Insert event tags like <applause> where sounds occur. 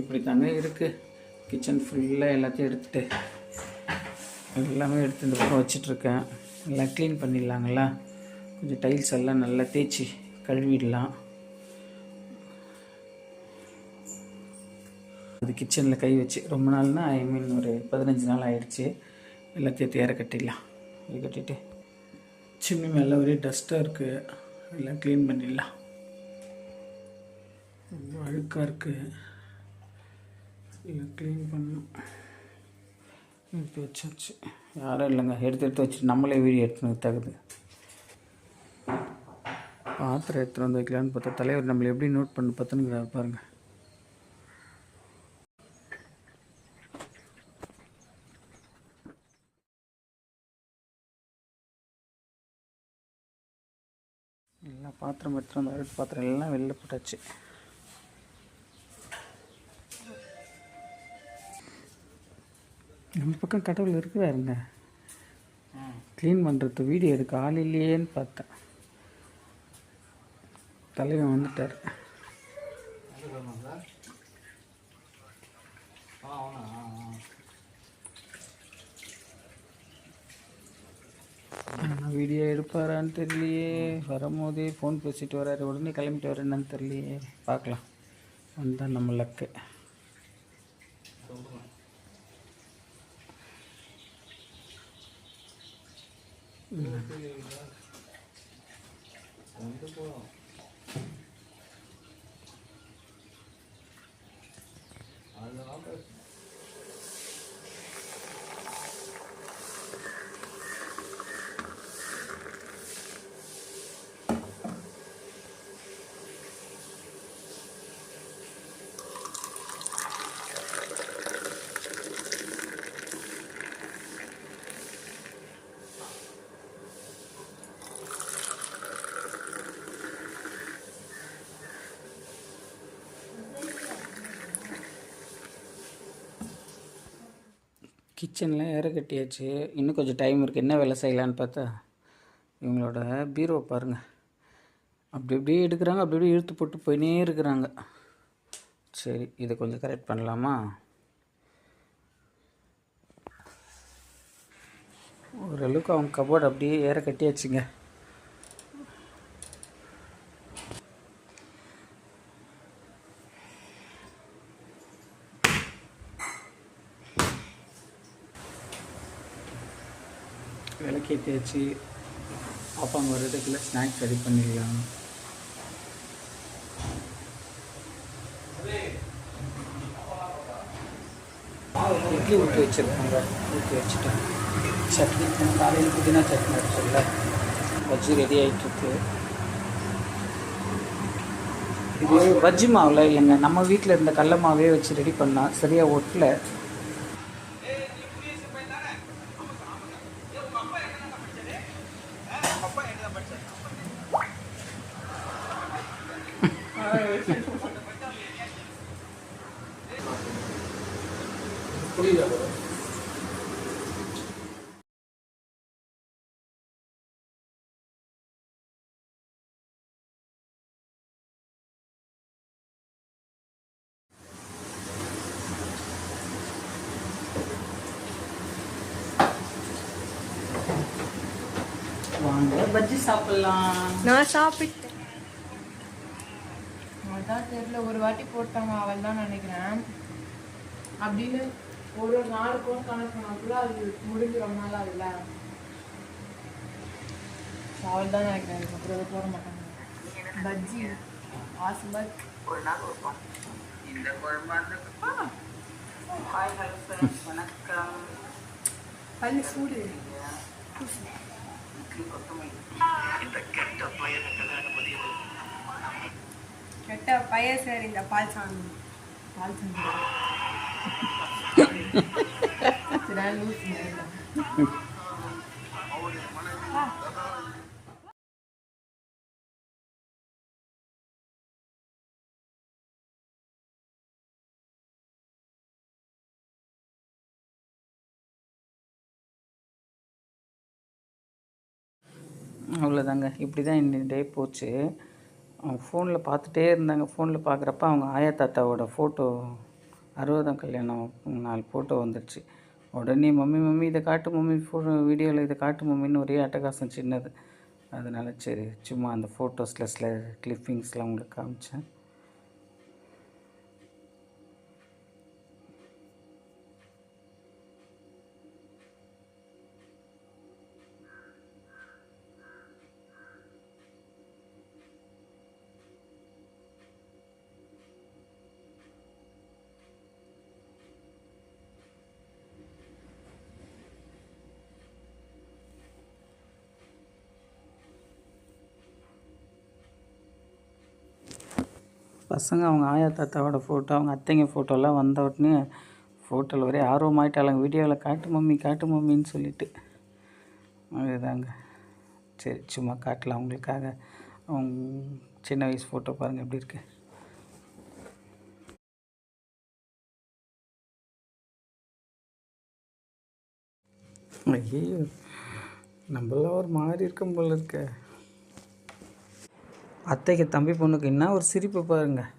இப்படி தாங்க இருக்குது கிச்சன் ஃபுல்லாக எல்லாத்தையும் எடுத்துகிட்டு எல்லாமே எடுத்து இந்த பக்கம் வச்சிட்ருக்கேன். எல்லாம் க்ளீன் பண்ணிடலாங்களா? கொஞ்சம் டைல்ஸ் எல்லாம் நல்லா தேய்ச்சி கழுவிடலாம். அது கிச்சனில் கை வச்சு ரொம்ப நாள்னா ஐ மீன் ஒரு பதினஞ்சு நாள் ஆயிடுச்சு. எல்லாத்தையும் தேர கட்டிடலாம். இது கட்டிட்டு சிம்னி மேலே ஒரே டஸ்ட்டாக இருக்குது எல்லாம் க்ளீன் பண்ணிடலாம். ரொம்ப அழுக்காக இருக்குது இல்லை க்ளீன் பண்ணணும். எடுத்து வச்சாச்சு. யாரும் இல்லைங்க. எடுத்து எடுத்து வச்சுட்டு நம்மளே வீடியோ எடுத்துன்னு தகுது. பாத்திரம் எடுத்துகிட்டு வந்து வைக்கலான்னு பார்த்தா தலைவர் நம்மளை எப்படி நோட் பண்ணு பார்த்துன்னு பாருங்கள் எல்லா பாத்திரம் எடுத்துகிட்டு வந்து அழுக்கு பாத்திரம் எல்லாம் வெளில போட்டாச்சு. நம்ம பக்கம் கடவுள் இருக்கிறாருங்க. க்ளீன் பண்ணுறது வீடியோ எடுக்க ஆள் இல்லையேன்னு பார்த்தேன். தலைவன் வந்துட்டார். ஆனால் வீடியோ எடுப்பாரான்னு தெரியலையே. வரும்போதே ஃபோன் பேசிட்டு வராரு. உடனே கிளம்பிட்டு வரேன்னு தெரியலையே. பார்க்கலாம். வந்தால் நம்ம லக்கு. 음. 음. கிச்சனில் ஏற கட்டியாச்சு. இன்னும் கொஞ்சம் டைம் இருக்குது என்ன வேலை செய்யலான்னு பார்த்தா இவங்களோட பீரோ பாருங்கள் அப்படி அப்படியே எடுக்கிறாங்க. அப்படி அப்படியே இழுத்து போட்டு போயினே இருக்கிறாங்க. சரி இதை கொஞ்சம் கரெக்ட் பண்ணலாமா? ஓரளவுக்கு அவங்க கபோர்டு அப்படியே ஏற கட்டியாச்சுங்க. விளக்கேற்றியாச்சு பாப்பாங்க வர்றதுக்குள்ள ஸ்நாக்ஸ் ரெடி பண்ணிடலாம் இட்லி ஊற்றி வச்சுருக்காங்க. ஊற்றி வச்சுட்டேன். சட்னி காலையில் புதினா சட்னி அடிச்சல பஜ்ஜி ரெடி ஆகிட்டுருக்கு இது பஜ்ஜி மாவில் இல்லைங்க நம்ம வீட்டில் இருந்த கடல மாவே வச்சு ரெடி பண்ணால் சரியாக ஒட்டலை. number check. வாங்க. பஜ்ஜி சாப்பிட்லாம். நான் சாப்பிட்டேன். அதான் தெரியல ஒரு வாட்டி போட்டாங்க அவள் தான் நினைக்கிறேன். அப்படின்னு ஒரு ஒரு நாலு கோன் கணக்கு பண்ணாக்குள்ள அது முடிஞ்சு ரொம்ப நாள் ஆகுதுல அவள் தான் நினைக்கிறேன் அதுக்கப்புறம் அதை போட மாட்டாங்க. பஜ்ஜி ஆசம்பத் ஒரு நாள் வைப்போம். இந்த குழம்பு ஹாய் ஹலோ வணக்கம். பள்ளி சூடு. கெட்ட பையன் சார் இந்த பால் சாமி பால் சாமி <laughs> லூஸ் அவ்வளோதாங்க இப்படி தான் இன்னைக்கு டே போச்சு. அவங்க ஃபோனில் பார்த்துட்டே இருந்தாங்க. ஃபோனில் பார்க்குறப்ப அவங்க ஆயா தாத்தாவோட ஃபோட்டோ அறுபதாம் கல்யாணம் நாலு ஃபோட்டோ வந்துடுச்சு உடனே மம்மி மம்மி இதை காட்டு மம்மி ஃபோட்டோ வீடியோவில் இதை காட்டு மம்மின்னு ஒரே அட்டகாசம் சின்னது. அதனால் சரி சும்மா அந்த ஃபோட்டோஸில் சில கிளிப்பிங்ஸ்லாம் உங்களுக்கு காமிச்சேன். பசங்க அவங்க ஆயா தாத்தாவோட ஃபோட்டோ அவங்க அத்தைங்க ஃபோட்டோலாம் வந்த உடனே ஃபோட்டோவில் ஒரே ஆர்வமாயிட்டாங்க வீடியோவில் காட்டு மம்மி காட்டு மம்மின்னு சொல்லிட்டு. அதுதாங்க. சரி சும்மா காட்டலாம் அவங்களுக்காக அவங்க சின்ன வயசு ஃபோட்டோ பாருங்கள் எப்படி இருக்கு. ஐயோ நம்மளாம் ஒரு மாதிரி இருக்கும் போல இருக்க. அத்தைக்கு தம்பி பொண்ணுக்கு என்ன ஒரு சிரிப்பு பாருங்கள்